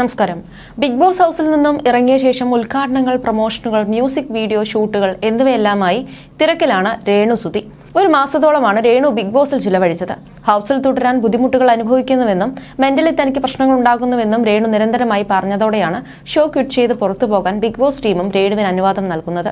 നമസ്കാരം. Big boss ഹൗസിൽ നിന്നും ഇറങ്ങിയ ശേഷം ഉദ്ഘാടനങ്ങൾ പ്രൊമോഷനുകൾ മ്യൂസിക് വീഡിയോ ഷൂട്ടുകൾ എന്നിവയെല്ലാമായി തിരക്കിലാണ് രേണു സുതി ഒരു മാസത്തോളമാണ് രേണു ബിഗ് ബോസിൽ ചിലവഴിച്ചത്. ഹൗസിൽ തുടരാൻ ബുദ്ധിമുട്ടുകൾ അനുഭവിക്കുന്നുവെന്നും മെന്റലി തനിക്ക് പ്രശ്നങ്ങൾ ഉണ്ടാകുന്നുവെന്നും രേണു നിരന്തരമായി പറഞ്ഞതോടെയാണ് ഷോ ക്വിറ്റ് ചെയ്ത് പുറത്തു പോകാൻ ബിഗ് ബോസ് ടീമും രേണുവിന് അനുവാദം നൽകുന്നത്.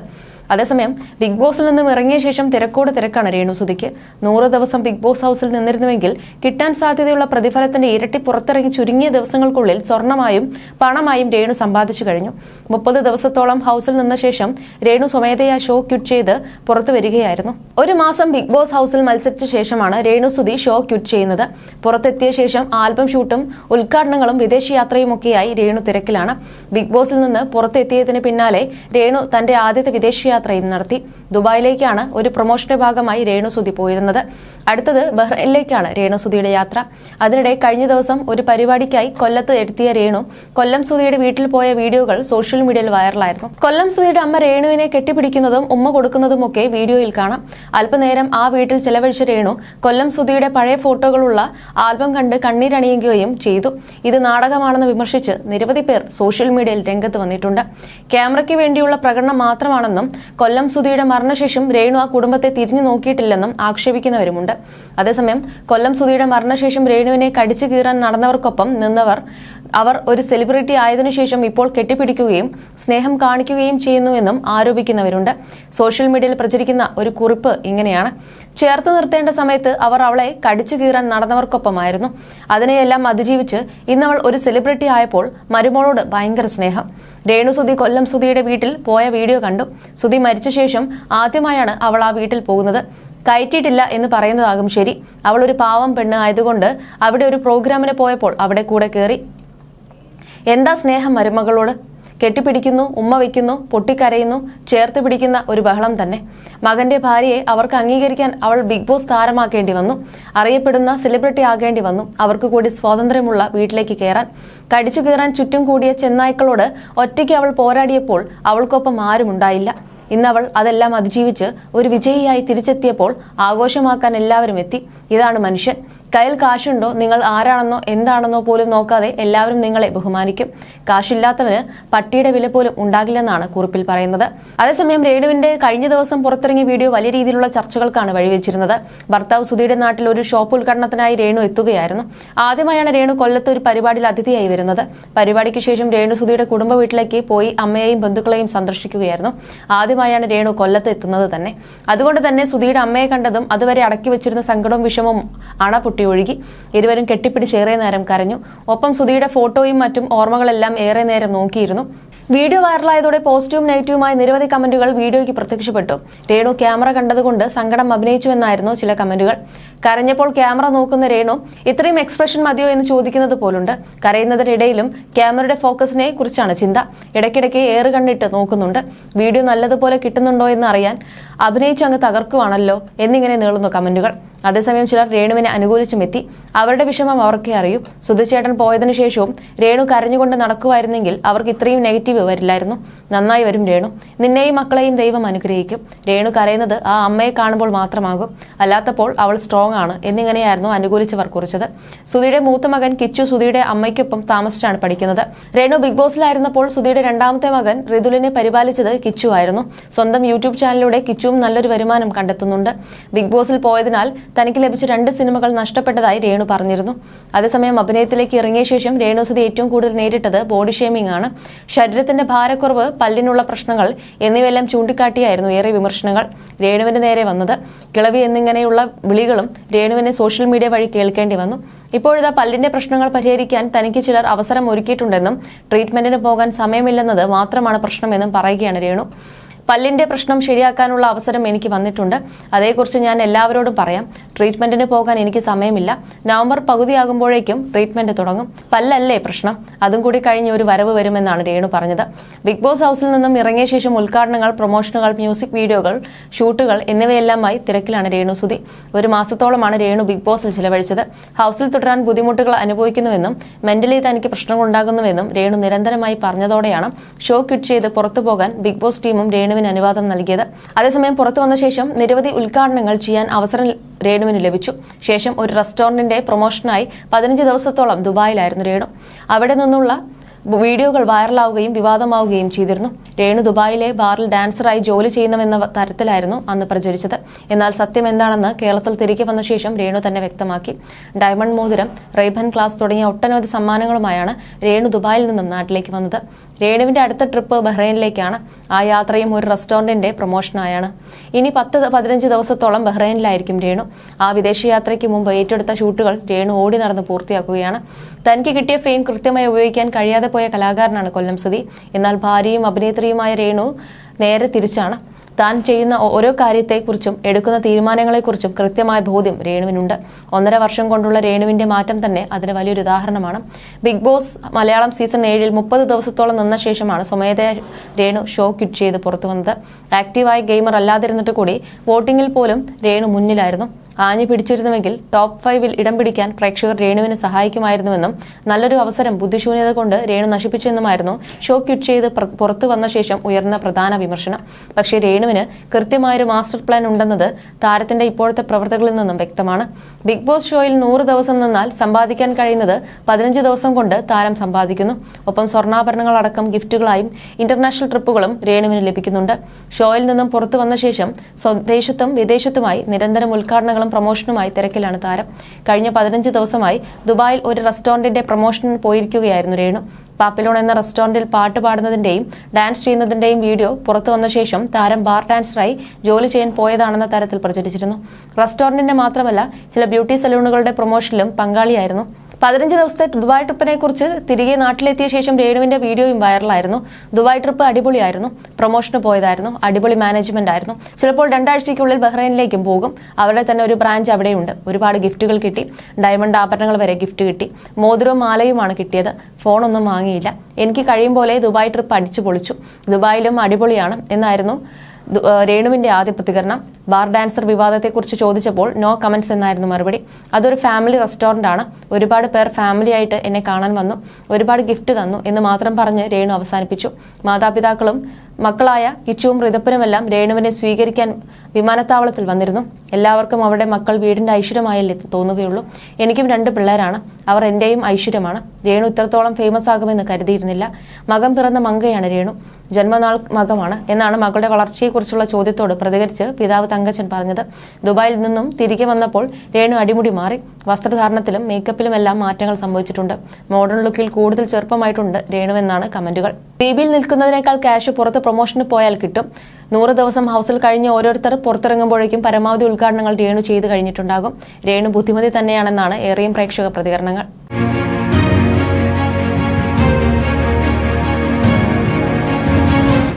അതേസമയം ബിഗ് ബോസിൽ നിന്നും ഇറങ്ങിയ ശേഷം തിരക്കോട് തിരക്കാണ് രേണു സുധിക്ക് നൂറ് ദിവസം ബിഗ് ബോസ് ഹൗസിൽ നിന്നിരുന്നുവെങ്കിൽ കിട്ടാൻ സാധ്യതയുള്ള പ്രതിഫലത്തിന്റെ ഇരട്ടി പുറത്തിറങ്ങി ചുരുങ്ങിയ ദിവസങ്ങൾക്കുള്ളിൽ സ്വർണമായും പണമായും രേണു സമ്പാദിച്ചു കഴിഞ്ഞു. മുപ്പത് ദിവസത്തോളം ഹൗസിൽ നിന്ന ശേഷം രേണു സ്വമേധയാ ഷോ ക്വിറ്റ് ചെയ്ത് പുറത്തു വരികയായിരുന്നു. ഒരു മാസം ബിഗ് ബോസ് ഹൗസിൽ മത്സരിച്ച ശേഷമാണ് രേണു സുധി ഷോ ക്വിറ്റ് ചെയ്യുന്നത്. പുറത്തെത്തിയ ശേഷം ആൽബം ഷൂട്ടും ഉദ്ഘാടനങ്ങളും വിദേശയാത്രയുമൊക്കെയായി രേണു തിരക്കിലാണ്. ബിഗ് ബോസിൽ നിന്ന് പുറത്തെത്തിയതിന് പിന്നാലെ രേണു തന്റെ ആദ്യത്തെ വിദേശയാത്രയും നടത്തി ദുബായിലേക്കാണ് ഒരു പ്രൊമോഷന്റെ ഭാഗമായി രേണു സുധി പോയിരുന്നത്. അടുത്തത് ബഹ്റൈനിലേക്കാണ് രേണു സുധിയുടെ യാത്ര. അതിനിടെ കഴിഞ്ഞ ദിവസം ഒരു പരിപാടിക്കായി കൊല്ലത്ത് എത്തിയ രേണു കൊല്ലം സുധിയുടെ വീട്ടിൽ പോയ വീഡിയോകൾ സോഷ്യൽ മീഡിയയിൽ വൈറലായിരുന്നു. കൊല്ലം സുധിയുടെ അമ്മ രേണുവിനെ കെട്ടിപ്പിടിക്കുന്നതും ഉമ്മ കൊടുക്കുന്നതും ഒക്കെ വീഡിയോയിൽ കാണാം. അല്പനേരം ആ വീട്ടിൽ ചെലവഴിച്ച രേണു കൊല്ലം സുധിയുടെ പഴയ ഫോട്ടോകളുള്ള ആൽബം കണ്ട് കണ്ണീരണിയുകയും ചെയ്തു. ഇത് നാടകമാണെന്ന് വിമർശിച്ച് നിരവധി പേർ സോഷ്യൽ മീഡിയയിൽ രംഗത്ത് വന്നിട്ടുണ്ട്. ക്യാമറയ്ക്ക് വേണ്ടിയുള്ള പ്രകടനം മാത്രമാണെന്നും കൊല്ലം സുധിയുടെ മരണശേഷം രേണു ആ കുടുംബത്തെ തിരിഞ്ഞു നോക്കിയിട്ടില്ലെന്നും ആക്ഷേപിക്കുന്നവരുമുണ്ട്. അതേസമയം കൊല്ലം സുധിയുടെ മരണശേഷം രേണുവിനെ കടിച്ചു കീറാൻ നടന്നവർക്കൊപ്പം നിന്നവർ അവർ ഒരു സെലിബ്രിറ്റി ആയതിനു ശേഷം ഇപ്പോൾ കെട്ടിപ്പിടിക്കുകയും സ്നേഹം കാണിക്കുകയും ചെയ്യുന്നുവെന്നും ആരോപിക്കുന്നവരുണ്ട്. സോഷ്യൽ മീഡിയയിൽ പ്രചരിക്കുന്ന ഒരു കുറിപ്പ് ഇങ്ങനെയാണ്. ചേർത്ത് നിർത്തേണ്ട സമയത്ത് അവർ അവളെ കടിച്ചു കീറാൻ നടന്നവർക്കൊപ്പമായിരുന്നു. അതിനെയെല്ലാം അതിജീവിച്ച് ഇന്നവൾ ഒരു സെലിബ്രിറ്റി ആയപ്പോൾ മരുമോളോട് ഭയങ്കര സ്നേഹം. രേണു സുധി കൊല്ലം സുധിയുടെ വീട്ടിൽ പോയ വീഡിയോ കണ്ടു. സുധി മരിച്ച ശേഷം ആദ്യമായാണ് അവൾ ആ വീട്ടിൽ പോകുന്നത്. കയറ്റിയിട്ടില്ല എന്ന് പറയുന്നതാകും ശരി. അവൾ ഒരു പാവം പെണ്ണ് ആയതുകൊണ്ട് അവിടെ ഒരു പ്രോഗ്രാമിന് പോയപ്പോൾ അവിടെ കൂടെ കയറി എന്താ സ്നേഹം മരുമകളോട്? കെട്ടിപ്പിടിക്കുന്നു ഉമ്മ വയ്ക്കുന്നു പൊട്ടിക്കരയുന്നു ചേർത്ത് പിടിക്കുന്ന ഒരു ബഹളം തന്നെ. മകന്റെ ഭാര്യയെ അവർക്ക് അംഗീകരിക്കാൻ അവൾ ബിഗ് ബോസ് താരമാക്കേണ്ടി വന്നു. അറിയപ്പെടുന്ന സെലിബ്രിറ്റി ആകേണ്ടി വന്നു. അവർക്ക് കൂടി സ്വാതന്ത്ര്യമുള്ള വീട്ടിലേക്ക് കയറാൻ കടിച്ചു കയറാൻ ചുറ്റും കൂടിയ ചെന്നായ്ക്കളോട് ഒറ്റയ്ക്ക് അവൾ പോരാടിയപ്പോൾ അവൾക്കൊപ്പം ആരും ഉണ്ടായില്ല. ഇന്ന് അവൾ അതെല്ലാം അതിജീവിച്ച് ഒരു വിജയിയായി തിരിച്ചെത്തിയപ്പോൾ ആഘോഷമാക്കാൻ എല്ലാവരും എത്തി. ഇതാണ് മനുഷ്യൻ. കയ്യിൽ കാശുണ്ടോ നിങ്ങൾ ആരാണെന്നോ എന്താണെന്നോ പോലും നോക്കാതെ എല്ലാവരും നിങ്ങളെ ബഹുമാനിക്കും. കാശില്ലാത്തവന് പട്ടിയുടെ വില പോലും ഉണ്ടാകില്ലെന്നാണ് കുറിപ്പിൽ പറയുന്നത്. അതേസമയം രേണുവിന്റെ കഴിഞ്ഞ ദിവസം പുറത്തിറങ്ങിയ വീഡിയോ വലിയ രീതിയിലുള്ള ചർച്ചകൾക്കാണ് വഴിവെച്ചിരുന്നത്. ഭർത്താവ് സുധിയുടെ നാട്ടിൽ ഒരു ഷോപ്പ് ഉദ്ഘാടനത്തിനായി രേണു എത്തുകയായിരുന്നു. ആദ്യമായാണ് രേണു കൊല്ലത്ത് ഒരു പരിപാടിയിൽ അതിഥിയായി വരുന്നത്. പരിപാടിക്ക് ശേഷം രേണു സുധിയുടെ കുടുംബ വീട്ടിലേക്ക് പോയി അമ്മയെയും ബന്ധുക്കളെയും സന്ദർശിക്കുകയായിരുന്നു. ആദ്യമായാണ് രേണു കൊല്ലത്ത് എത്തുന്നത് തന്നെ. അതുകൊണ്ട് തന്നെ സുധിയുടെ അമ്മയെ കണ്ടതും അതുവരെ അടക്കി വെച്ചിരുന്ന സങ്കടവും വിഷമവും അണ ഒഴുകി ഇരുവരും കെട്ടിപ്പിടിച്ച് ഏറെ നേരം കരഞ്ഞു. ഒപ്പം സുധിയുടെ ഫോട്ടോയും മറ്റും ഓർമ്മകളെല്ലാം ഏറെ നേരം നോക്കിയിരുന്നു. വീഡിയോ വൈറലായതോടെ പോസിറ്റീവും നെഗറ്റീവുമായ നിരവധി കമന്റുകൾ വീഡിയോയ്ക്ക് പ്രത്യക്ഷപ്പെട്ടു. രേണു ക്യാമറ കണ്ടതുകൊണ്ട് സങ്കടം അഭിനയിച്ചുവെന്നായിരുന്നു ചില കമന്റുകൾ. കരഞ്ഞപ്പോൾ ക്യാമറ നോക്കുന്ന രേണു ഇത്രയും എക്സ്പ്രഷൻ മതിയോ? എന്ന് ചോദിക്കുന്നത് പോലുണ്ട്. കരയുന്നതിനിടയിലും ക്യാമറയുടെ ഫോക്കസിനെ കുറിച്ചാണ് ചിന്ത. ഇടയ്ക്കിടയ്ക്ക് ഏറ് കണ്ടിട്ട് നോക്കുന്നുണ്ട്. വീഡിയോ നല്ലതുപോലെ കിട്ടുന്നുണ്ടോ എന്ന് അറിയാൻ അഭിനയിച്ച് അങ്ങ് തകർക്കുവാണല്ലോ എന്നിങ്ങനെ നീളുന്നു കമന്റുകൾ. അതേസമയം ചിലർ രേണുവിനെ അനുകൂലിച്ചും എത്തി അവരുടെ വിഷമം അവർക്കേ അറിയൂ. സുധിച്ചേട്ടൻ പോയതിനു ശേഷവും രേണു കരഞ്ഞുകൊണ്ട് നടക്കുമായിരുന്നെങ്കിൽ അവർക്ക് ഇത്രയും നെഗറ്റീവ് വരില്ലായിരുന്നു നന്നായി വരും രേണു. നിന്നെയും മക്കളെയും ദൈവം അനുഗ്രഹിക്കും. രേണു കരയുന്നത് ആ അമ്മയെ കാണുമ്പോൾ മാത്രമാകും. അല്ലാത്തപ്പോൾ അവൾ സ്ട്രോങ് ആണ് എന്നിങ്ങനെയായിരുന്നു അനുകൂലിച്ചവർ കുറിച്ചത്. സുധിയുടെ മൂത്ത മകൻ കിച്ചു സുധിയുടെ അമ്മയ്ക്കൊപ്പം താമസിച്ചാണ് പഠിക്കുന്നത്. രേണു ബിഗ് ബോസിലായിരുന്നപ്പോൾ സുധിയുടെ രണ്ടാമത്തെ മകൻ റിതുലിനെ പരിപാലിച്ചത് കിച്ചു ആയിരുന്നു. സ്വന്തം യൂട്യൂബ് ചാനലിലൂടെ കിച്ചുവും നല്ലൊരു വരുമാനം കണ്ടെത്തുന്നുണ്ട്. ബിഗ് ബോസിൽ പോയതിനാൽ തനിക്ക് ലഭിച്ച രണ്ട് സിനിമകൾ നഷ്ടപ്പെട്ടതായി രേണു പറഞ്ഞിരുന്നു. അതേസമയം അഭിനയത്തിലേക്ക് ഇറങ്ങിയ ശേഷം രേണു സുധി ഏറ്റവും കൂടുതൽ നേരിട്ടത് ബോഡി ഷേമിംഗ് ആണ്. ശരീരത്തിന്റെ ഭാരക്കുറവ് പല്ലിനുള്ള പ്രശ്നങ്ങൾ എന്നിവയെല്ലാം ചൂണ്ടിക്കാട്ടിയായിരുന്നു ഏറെ വിമർശനങ്ങൾ രേണുവിന്റെ നേരെ വന്നത്. കിളവി എന്നിങ്ങനെയുള്ള വിളികളും രേണുവിനെ സോഷ്യൽ മീഡിയ വഴി കേൾക്കേണ്ടി വന്നു. ഇപ്പോഴിതാ പല്ലിന്റെ പ്രശ്നങ്ങൾ പരിഹരിക്കാൻ തനിക്ക് ചിലർ അവസരം ഒരുക്കിയിട്ടുണ്ടെന്നും ട്രീറ്റ്മെന്റിന് പോകാൻ സമയമില്ലെന്നത് മാത്രമാണ് പ്രശ്നമെന്നും പറയുകയാണ് രേണു. പല്ലിന്റെ പ്രശ്നം ശരിയാക്കാനുള്ള അവസരം എനിക്ക് വന്നിട്ടുണ്ട്. അതേക്കുറിച്ച് ഞാൻ എല്ലാവരോടും പറയാം. ട്രീറ്റ്മെന്റിന് പോകാൻ എനിക്ക് സമയമില്ല. നവംബർ പകുതിയാകുമ്പോഴേക്കും ട്രീറ്റ്മെന്റ് തുടങ്ങും. പല്ലല്ലേ പ്രശ്നം? അതും കൂടി കഴിഞ്ഞ് ഒരു വരവ് വരുമെന്നാണ് രേണു പറഞ്ഞത്. ബിഗ് ബോസ് ഹൗസിൽ നിന്നും ഇറങ്ങിയ ശേഷം ഉദ്ഘാടനങ്ങൾ പ്രൊമോഷനുകൾ മ്യൂസിക് വീഡിയോകൾ ഷൂട്ടുകൾ എന്നിവയെല്ലാമായി തിരക്കിലാണ് രേണു സുധി. ഒരു മാസത്തോളമാണ് രേണു ബിഗ് ബോസിൽ ചിലവഴിച്ചത്. ഹൗസിൽ തുടരാൻ ബുദ്ധിമുട്ടുകൾ അനുഭവിക്കുന്നുവെന്നും മെന്റലി തനിക്ക് പ്രശ്നങ്ങളുണ്ടാകുന്നുവെന്നും രേണു നിരന്തരമായി പറഞ്ഞതോടെയാണ് ഷോ ക്വിറ്റ് ചെയ്ത് പുറത്തു പോകാൻ ബിഗ് ബോസ് ടീമും രേണു രേണുവിന് അനുവാദം നൽകിയത്. അതേസമയം പുറത്തു വന്ന ശേഷം നിരവധി ഉദ്ഘാടനങ്ങൾ ചെയ്യാൻ അവസരം രേണുവിന് ലഭിച്ചു. ശേഷം ഒരു റെസ്റ്റോറന്റിന്റെ പ്രൊമോഷനായി പതിനഞ്ച് ദിവസത്തോളം ദുബായിലായിരുന്നു രേണു. അവിടെ നിന്നുള്ള വീഡിയോകൾ വൈറലാവുകയും വിവാദമാവുകയും ചെയ്തിരുന്നു. രേണു ദുബായിലെ ബാറിൽ ഡാൻസറായി ജോലി ചെയ്യുന്നുവെന്ന തരത്തിലായിരുന്നു അന്ന് പ്രചരിച്ചത്. എന്നാൽ സത്യം എന്താണെന്ന് കേരളത്തിൽ തിരികെ വന്ന ശേഷം രേണു തന്നെ വ്യക്തമാക്കി. ഡയമണ്ട് മോതിരം റൈബൻ ക്ലാസ് തുടങ്ങിയ ഒട്ടനവധി സമ്മാനങ്ങളുമായാണ് രേണു ദുബായിൽ നിന്നും നാട്ടിലേക്ക് വന്നത്. രേണുവിന്റെ അടുത്ത ട്രിപ്പ് ബഹ്റൈനിലേക്കാണ്. ആ യാത്രയും ഒരു റെസ്റ്റോറന്റിന്റെ പ്രൊമോഷനായാണ് ഇനി പത്ത് പതിനഞ്ച് ദിവസത്തോളം ബഹ്റൈനിലായിരിക്കും രേണു. ആ വിദേശയാത്രയ്ക്ക് മുമ്പ് ഏറ്റെടുത്ത ഷൂട്ടുകൾ രേണു ഓടി നടന്ന് പൂർത്തിയാക്കുകയാണ്. തനിക്ക് കിട്ടിയ ഫെയിം കൃത്യമായി ഉപയോഗിക്കാൻ കഴിയാതെ പോയ കലാകാരനാണ് കൊല്ലം സുധി. എന്നാൽ ഭാര്യയും അഭിനേത്രിയുമായ രേണു നേരെ തിരിച്ചാണ്. താൻ ചെയ്യുന്ന ഓരോ കാര്യത്തെക്കുറിച്ചും എടുക്കുന്ന തീരുമാനങ്ങളെക്കുറിച്ചും കൃത്യമായ ബോധ്യം രേണുവിനുണ്ട്. ഒന്നര വർഷം കൊണ്ടുള്ള രേണുവിന്റെ മാറ്റം തന്നെ അതിന് വലിയൊരു ഉദാഹരണമാണ്. ബിഗ് ബോസ് മലയാളം സീസൺ ഏഴിൽ മുപ്പത് ദിവസത്തോളം നിന്ന ശേഷമാണ് സ്വമേധയ രേണു ഷോ ക്വിറ്റ് ചെയ്ത് പുറത്തു വന്നത്. ആക്റ്റീവായ ഗെയിമർ അല്ലാതിരുന്നിട്ട് കൂടി വോട്ടിങ്ങിൽ പോലും രേണു മുന്നിലായിരുന്നു. ആഞ്ഞു പിടിച്ചിരുന്നുവെങ്കിൽ ടോപ്പ് ഫൈവിൽ ഇടം പിടിക്കാൻ പ്രേക്ഷകർ രേണുവിന് സഹായിക്കുമായിരുന്നുവെന്നും നല്ലൊരു അവസരം ബുദ്ധിശൂന്യത കൊണ്ട് രേണു നശിപ്പിച്ചെന്നുമായിരുന്നു ഷോ ക്വിറ്റ് ചെയ്ത് പുറത്തു വന്ന ശേഷം ഉയർന്ന പ്രധാന വിമർശനം. പക്ഷേ രേണുവിന് കൃത്യമായൊരു മാസ്റ്റർ പ്ലാൻ ഉണ്ടെന്നത് താരത്തിന്റെ ഇപ്പോഴത്തെ പ്രവർത്തകളിൽ നിന്നും വ്യക്തമാണ്. ബിഗ് ബോസ് ഷോയിൽ നൂറ് ദിവസം നിന്നാൽ സമ്പാദിക്കാൻ കഴിയുന്നത് പതിനഞ്ച് ദിവസം കൊണ്ട് താരം സമ്പാദിക്കുന്നു. ഒപ്പം സ്വർണാഭരണങ്ങളടക്കം ഗിഫ്റ്റുകളായും ഇന്റർനാഷണൽ ട്രിപ്പുകളും രേണുവിന് ലഭിക്കുന്നുണ്ട്. ഷോയിൽ നിന്നും പുറത്തു വന്ന ശേഷം സ്വദേശത്തും വിദേശത്തുമായി നിരന്തരം ഉദ്ഘാടനങ്ങളും പ്രൊമോഷനുമായി തിരക്കിലാണ് താരം. കഴിഞ്ഞ പതിനഞ്ച് ദിവസമായി ദുബായിൽ ഒരു റെസ്റ്റോറന്റിന്റെ പ്രൊമോഷനിൽ പോയിരിക്കുകയായിരുന്നു രേണു. പാപ്പിലോൺ എന്ന റെസ്റ്റോറന്റിൽ പാട്ട് പാടുന്നതിന്റെയും ഡാൻസ് ചെയ്യുന്നതിന്റെയും വീഡിയോ പുറത്തു വന്ന ശേഷം താരം ബാർ ഡാൻസറായി ജോലി ചെയ്യാൻ പോയതാണെന്ന തരത്തിൽ പ്രചരിച്ചിരുന്നു. റെസ്റ്റോറന്റിന്റെ മാത്രമല്ല ചില ബ്യൂട്ടി സലൂണുകളുടെ പ്രൊമോഷനിലും പങ്കാളിയായിരുന്നു. പതിനഞ്ച് ദിവസത്തെ ദുബായ് ട്രിപ്പിനെ കുറിച്ച് തിരികെ നാട്ടിലെത്തിയ ശേഷം രേണുവിന്റെ വീഡിയോയും വൈറലായിരുന്നു. ദുബായ് ട്രിപ്പ് അടിപൊളിയായിരുന്നു. പ്രൊമോഷന് പോയതായിരുന്നു. അടിപൊളി മാനേജ്മെന്റ് ആയിരുന്നു. ചിലപ്പോൾ രണ്ടാഴ്ചയ്ക്കുള്ളിൽ ബഹ്റൈനിലേക്കും പോകും. അവരുടെ തന്നെ ഒരു ബ്രാഞ്ച് അവിടെയുണ്ട്. ഒരുപാട് ഗിഫ്റ്റുകൾ കിട്ടി. ഡയമണ്ട് ആഭരണങ്ങൾ വരെ ഗിഫ്റ്റ് കിട്ടി. മോതിരവും മാലയുമാണ് കിട്ടിയത്. ഫോണൊന്നും വാങ്ങിയില്ല. എനിക്ക് കഴിയും പോലെ ദുബായ് ട്രിപ്പ് അടിച്ചു പൊളിച്ചു ദുബായിലും അടിപൊളിയാണ് എന്നായിരുന്നു രേണുവിന്റെ ആദ്യ പ്രതികരണം ബാർ ഡാൻസർ വിവാദത്തെക്കുറിച്ച് ചോദിച്ചപ്പോൾ നോ കമന്റ്സ് എന്നായിരുന്നു മറുപടി. അതൊരു ഫാമിലി റെസ്റ്റോറന്റ് ആണ്. ഒരുപാട് പേർ ഫാമിലി ആയിട്ട് എന്നെ കാണാൻ വന്നു. ഒരുപാട് ഗിഫ്റ്റ് തന്നു എന്ന് മാത്രം പറഞ്ഞ് രേണു അവസാനിപ്പിച്ചു. മാതാപിതാക്കളും മക്കളായ കിച്ചുവും ഋതപ്പനുമെല്ലാം രേണുവിനെ സ്വീകരിക്കാൻ വിമാനത്താവളത്തിൽ വന്നിരുന്നു. എല്ലാവർക്കും അവരുടെ മക്കൾ വീടിന്റെ ഐശ്വര്യമായല്ലേ തോന്നുകയുള്ളൂ. എനിക്കും രണ്ട് പിള്ളേരാണ്. അവർ എന്റെയും ഐശ്വര്യമാണ്. രേണു ഇത്രത്തോളം ഫേമസ് ആകുമെന്ന് കരുതിയിരുന്നില്ല. മകം പിറന്ന മങ്കയാണ് രേണു. ജന്മനാൾ മകമാണ് എന്നാണ് മകളുടെ വളർച്ചയെക്കുറിച്ചുള്ള ചോദ്യത്തോട് പ്രതികരിച്ച് പിതാവ് തങ്കച്ചൻ പറഞ്ഞത്. ദുബായിൽ നിന്നും തിരികെ വന്നപ്പോൾ രേണു അടിമുടി മാറി. വസ്ത്രധാരണത്തിലും മേക്കപ്പിലും എല്ലാം മാറ്റങ്ങൾ സംഭവിച്ചിട്ടുണ്ട്. മോഡേൺ ലുക്കിൽ കൂടുതൽ ചെറുപ്പമായിട്ടുണ്ട് രേണുവെന്നാണ് കമന്റുകൾ. ടിവിയിൽ നിൽക്കുന്നതിനേക്കാൾ ക്യാഷ് പുറത്ത് പ്രൊമോഷന് പോയാൽ കിട്ടും. നൂറ് ദിവസം ഹൗസിൽ കഴിഞ്ഞ് ഓരോരുത്തർ പുറത്തിറങ്ങുമ്പോഴേക്കും പരമാവധി ഉദ്ഘാടനങ്ങൾ രേണു ചെയ്തു കഴിഞ്ഞിട്ടുണ്ടാകും. രേണു ബുദ്ധിമതി തന്നെയാണെന്നാണ് ഏറെയും പ്രേക്ഷക പ്രതികരണങ്ങൾ.